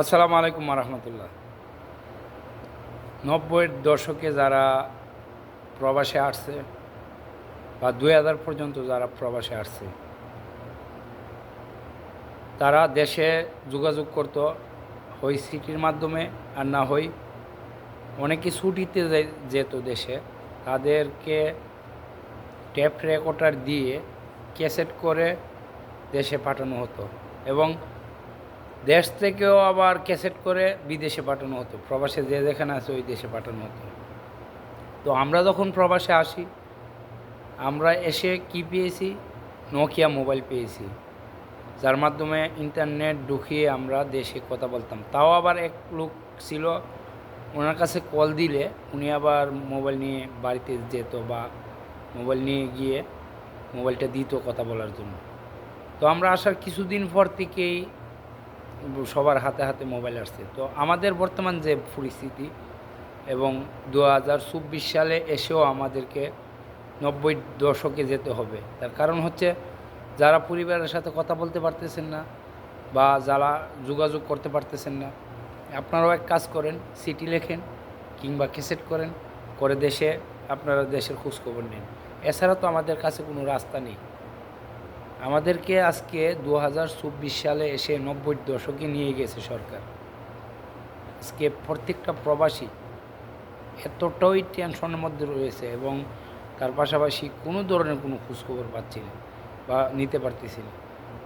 আসসালামু আলাইকুম রহমতুল্লাহ নব্বইয়ের দশকে যারা প্রবাসে আসছে বা দুই হাজার পর্যন্ত যারা প্রবাসে আসছে, তারা দেশে যোগাযোগ করত, হই সিটির মাধ্যমে আর না হই অনেকে ছুটিতে যেত দেশে, তাদেরকে ট্যাপ রেকর্ডার দিয়ে ক্যাসেট করে দেশে পাঠানো হতো এবং দেশ থেকেও আবার ক্যাসেট করে বিদেশে পাঠানো হতো। প্রবাসে যে যেখানে আছে ওই দেশে পাঠানো হতো। তো আমরা যখন প্রবাসে আসি, আমরা এসে কি পেয়েছি? নোকিয়া মোবাইল পেয়েছি। যার মাধ্যমে ইন্টারনেট ঢুকিয়ে আমরা দেশে কথা বলতাম। তাও আবার এক লোক ছিল, ওনার কাছে কল দিলে উনি আবার মোবাইল নিয়ে বাড়িতে যেত বা মোবাইল নিয়ে গিয়ে মোবাইলটা দিত কথা বলার জন্য। তো আমরা আসার কিছুদিন পর থেকেই সবার হাতে হাতে মোবাইল আসছে। তো আমাদের বর্তমান যে পরিস্থিতি এবং দু হাজার চব্বিশ সালে এসেও আমাদেরকে নব্বই দশকে যেতে হবে। তার কারণ হচ্ছে যারা পরিবারের সাথে কথা বলতে পারতেছেন না বা যারা যোগাযোগ করতে পারতেছেন না, আপনারাও এক কাজ করেন সিটি লেখেন কিংবা ক্যাসেট করেন, করে দেশে আপনারা দেশের খোঁজখবর নিন। এছাড়া তো আমাদের কাছে কোনো রাস্তা নেই। আমাদেরকে আজকে দু হাজার চব্বিশ সালে এসে নব্বই দশকে নিয়ে গেছে সরকার। আজকে প্রত্যেকটা প্রবাসী এতটাই টেনশনের মধ্যে রয়েছে এবং তার পাশাপাশি কোনো ধরনের কোনো খোঁজখবর পাচ্ছি না বা নিতে পারতেছি না।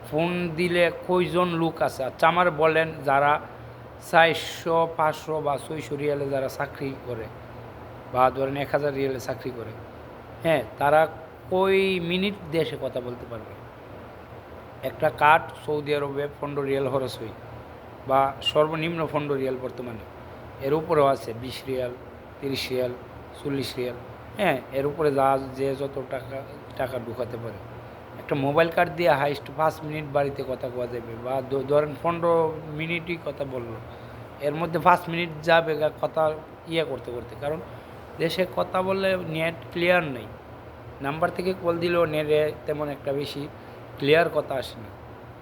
ফোন দিলে কয়জন লোক আছে? আচ্ছা আমার বলেন যারা চারশো, পাঁচশো বা ছয়শো রিয়ালে যারা চাকরি করে বা ধরেন এক হাজার রিয়ালে চাকরি করে হ্যাঁ তারা কই মিনিট দেশে কথা বলতে পারবে? একটা কাঠ সৌদি আরবে পনেরো রিয়াল খরচ হয় বা সর্বনিম্ন পনেরো রিয়াল বর্তমানে। এর উপরেও আছে বিশ রিয়াল, তিরিশ রিয়াল, চল্লিশ রিয়াল। হ্যাঁ এর উপরে যা যে যত টাকা টাকা ঢুকাতে পারে। একটা মোবাইল কার্ড দিয়ে হাইস্ট পাঁচ মিনিট বাড়িতে কথা কোয়া যাবে, বা ধরেন পনেরো মিনিটই কথা বলল। এর মধ্যে পাঁচ মিনিট যাবে কথা ইয়ে করতে করতে। কারণ দেশে কথা বললে নেট ক্লিয়ার নেই। নাম্বার থেকে কল দিলেও নেটে তেমন একটা বেশি ক্লিয়ার কথা আসে না।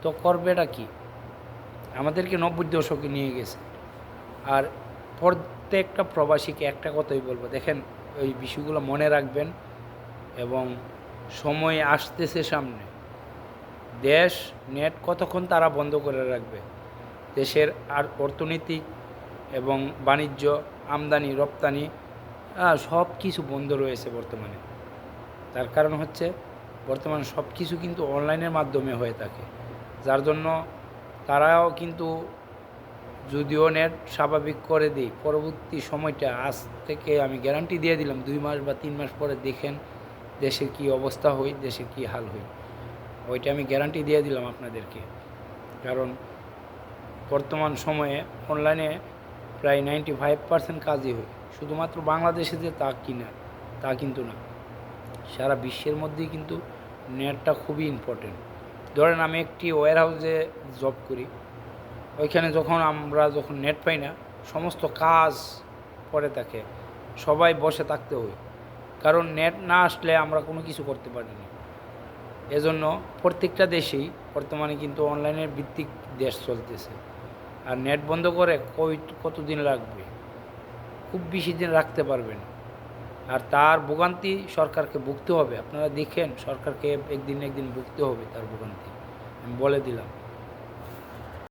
তো করবেটা কি? আমাদেরকে নব্বই দশকে নিয়ে গেছে। আর প্রত্যেকটা প্রবাসীকে একটা কথাই বলব, দেখেন ওই বিষয়গুলো মনে রাখবেন এবং সময় আসতেছে সামনে। দেশ, নেট কতক্ষণ তারা বন্ধ করে রাখবে? দেশের আর অর্থনৈতিক এবং বাণিজ্য, আমদানি, রপ্তানি সব কিছু বন্ধ রয়েছে বর্তমানে। তার কারণ হচ্ছে বর্তমানে সব কিছু কিন্তু অনলাইনের মাধ্যমে হয়ে থাকে। যার জন্য তারাও কিন্তু যদিও নেট স্বাভাবিক করে দিই, পরবর্তী সময়টা আজ থেকে আমি গ্যারান্টি দিয়ে দিলাম, দুই মাস বা তিন মাস পরে দেখেন দেশের কি অবস্থা হই দেশের কি হাল হই ওইটা আমি গ্যারান্টি দিয়ে দিলাম আপনাদেরকে। কারণ বর্তমান সময়ে অনলাইনে প্রায় নাইনটি ফাইভ পার্সেন্ট কাজই হয়। শুধুমাত্র বাংলাদেশে যে তা কিনা, তা কিন্তু না। সারা বিশ্বের মধ্যেই কিন্তু নেটটা খুবই ইম্পর্টেন্ট ধরেন আমি একটি ওয়ার হাউসে জব করি, ওইখানে যখন আমরা যখন নেট পাই না, সমস্ত কাজ পড়ে থাকে, সবাই বসে থাকতে হয়। কারণ নেট না আসলে আমরা কোনো কিছু করতে পারি না। এজন্য প্রত্যেকটা দেশেই বর্তমানে কিন্তু অনলাইনের ভিত্তিক দেশ চলতেছে। আর নেট বন্ধ করে কই, কতদিন লাগবে? খুব বেশি দিন রাখতে পারবেন আর তার ভোগান্তি সরকারকে ভুগতে হবে। আপনারা দেখেন সরকারকে একদিন একদিন ভুগতে হবে তার ভোগান্তি। আমি বলে দিলাম।